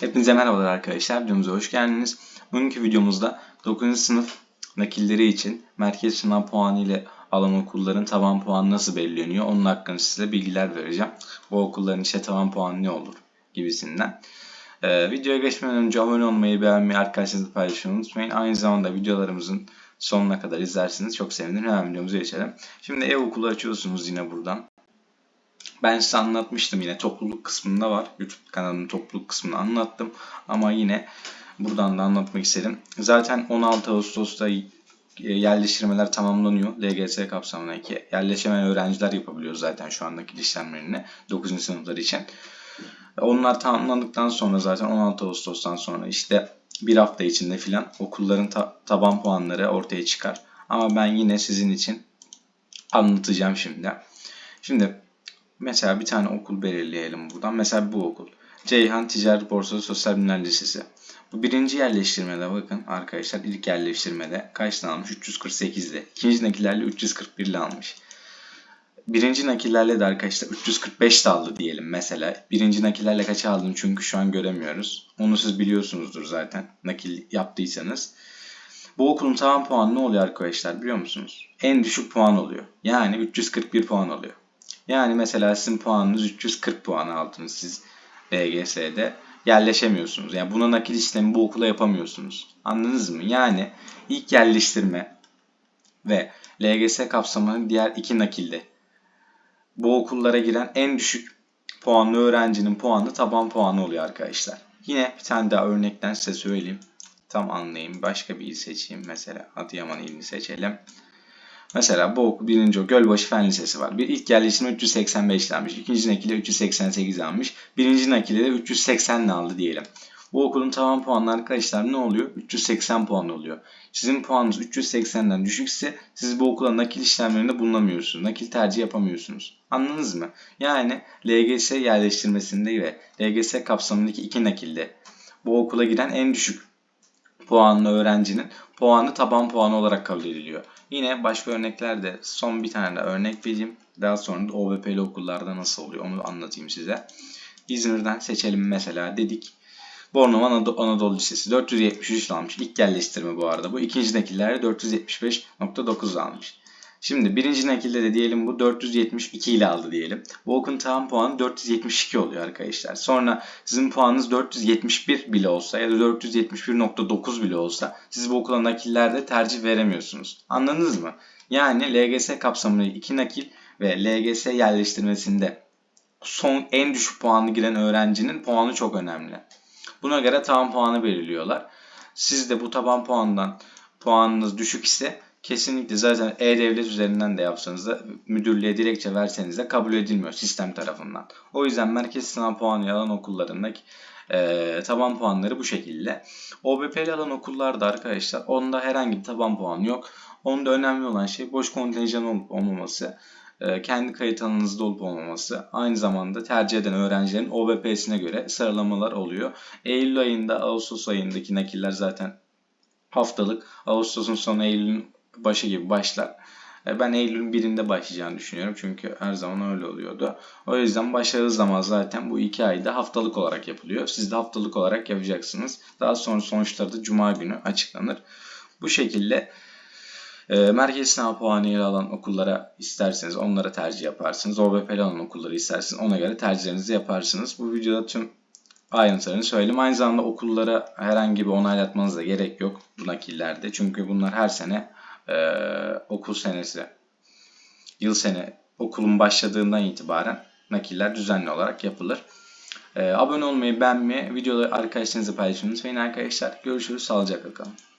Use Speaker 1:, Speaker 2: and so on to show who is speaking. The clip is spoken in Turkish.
Speaker 1: Hepinize merhabalar arkadaşlar. Videomuza hoş geldiniz. Bugünkü videomuzda 9. sınıf nakilleri için merkez sınav puanı ile alan okulların taban puanı nasıl belirleniyor? Onun hakkında size bilgiler vereceğim. Bu okulların işte taban puanı ne olur gibisinden. Ee, videoya geçmeden önce abone olmayı, beğenmeyi, arkadaşlarınızla paylaşmayı unutmayın. Aynı zamanda videolarımızın sonuna kadar izlerseniz çok sevinirim. Hemen videomuza geçelim. Şimdi ev okulu açıyorsunuz yine buradan. Ben size anlatmıştım yine topluluk kısmında var. YouTube kanalının topluluk kısmını anlattım. Ama yine buradan da anlatmak istedim. Zaten 16 Ağustos'ta e, yerleştirmeler tamamlanıyor. LGS kapsamındaki yerleşemeyen öğrenciler yapabiliyor zaten şu andaki işlemlerini 9. sınıflar için. Onlar tamamlandıktan sonra zaten 16 Ağustos'tan sonra işte bir hafta içinde filan okulların ta- taban puanları ortaya çıkar. Ama ben yine sizin için anlatacağım şimdi. Şimdi Mesela bir tane okul belirleyelim buradan. Mesela bu okul. Ceyhan Ticaret Borsası Sosyal Bilimler Lisesi. Bu birinci yerleştirmede bakın arkadaşlar ilk yerleştirmede kaç almış? 348 ile. İkinci nakillerle 341 ile almış. Birinci nakillerle de arkadaşlar 345 de aldı diyelim mesela. Birinci nakillerle kaç aldığını çünkü şu an göremiyoruz. Onu siz biliyorsunuzdur zaten nakil yaptıysanız. Bu okulun tavan puanı ne oluyor arkadaşlar biliyor musunuz? En düşük puan oluyor. Yani 341 puan oluyor. Yani mesela sizin puanınız 340 puan aldınız siz LGS'de yerleşemiyorsunuz. Yani buna nakil işlemi bu okula yapamıyorsunuz. Anladınız mı? Yani ilk yerleştirme ve LGS kapsamının diğer iki nakilde bu okullara giren en düşük puanlı öğrencinin puanı taban puanı oluyor arkadaşlar. Yine bir tane daha örnekten size söyleyeyim. Tam anlayayım. Başka bir il seçeyim. Mesela Adıyaman ilini seçelim. Mesela okul birinci o Gölbaşı Fen Lisesi var. Bir ilk yerleştirme 385 almış. ikinci nakilde 388 almış. Birinci nakilde de 380 aldı diyelim. Bu okulun tavan puanı arkadaşlar ne oluyor? 380 puan oluyor. Sizin puanınız 380'den düşükse siz bu okula nakil işlemlerinde bulunamıyorsunuz. Nakil tercih yapamıyorsunuz. Anladınız mı? Yani LGS yerleştirmesinde ve LGS kapsamındaki iki nakilde bu okula giren en düşük puanlı öğrencinin puanı taban puanı olarak kabul ediliyor. Yine başka örneklerde son bir tane de örnek vereyim. Daha sonra da OVP'li okullarda nasıl oluyor onu anlatayım size. İzmir'den seçelim mesela dedik. Bornova Anadolu Lisesi 473 almış. İlk yerleştirme bu arada. Bu ikinci nekillerde 475.9 almış. Şimdi birinci nakilde de diyelim bu 472 ile aldı diyelim. Okun tam puanı 472 oluyor arkadaşlar. Sonra sizin puanınız 471 bile olsa ya da 471.9 bile olsa siz bu okula nakillerde tercih veremiyorsunuz. Anladınız mı? Yani LGS kapsamında iki nakil ve LGS yerleştirmesinde son en düşük puanlı giren öğrencinin puanı çok önemli. Buna göre taban puanı belirliyorlar. Siz de bu taban puandan puanınız düşük ise kesinlikle zaten e-devlet üzerinden de yapsanız da müdürlüğe dilekçe verseniz de kabul edilmiyor sistem tarafından. O yüzden merkez sınav puanı alan okullarındaki e, taban puanları bu şekilde. OBP'li alan okullarda arkadaşlar onda herhangi bir taban puanı yok. Onda önemli olan şey boş kontenjan olup olmaması, e, kendi kayıt alanınızda olup olmaması, aynı zamanda tercih eden öğrencilerin OBP'sine göre sıralamalar oluyor. Eylül ayında, Ağustos ayındaki nakiller zaten haftalık. Ağustos'un sonu Eylül'ün başı gibi başlar. E, ben Eylül'ün birinde başlayacağını düşünüyorum. Çünkü her zaman öyle oluyordu. O yüzden başladığı zaman zaten bu iki ayda haftalık olarak yapılıyor. Siz de haftalık olarak yapacaksınız. Daha sonra sonuçları da Cuma günü açıklanır. Bu şekilde e, merkez sınav puanı yer alan okullara isterseniz onlara tercih yaparsınız. OBP'li alan okulları isterseniz ona göre tercihlerinizi yaparsınız. Bu videoda tüm ayrıntılarını söyledim. Aynı zamanda okullara herhangi bir onaylatmanız da gerek yok bu nakillerde. Çünkü bunlar her sene e, okul senesi, yıl sene okulun başladığından itibaren nakiller düzenli olarak yapılır. E, abone olmayı, beğenmeyi, videoları arkadaşlarınızla paylaşmayı unutmayın arkadaşlar. Görüşürüz. Sağlıcakla kalın.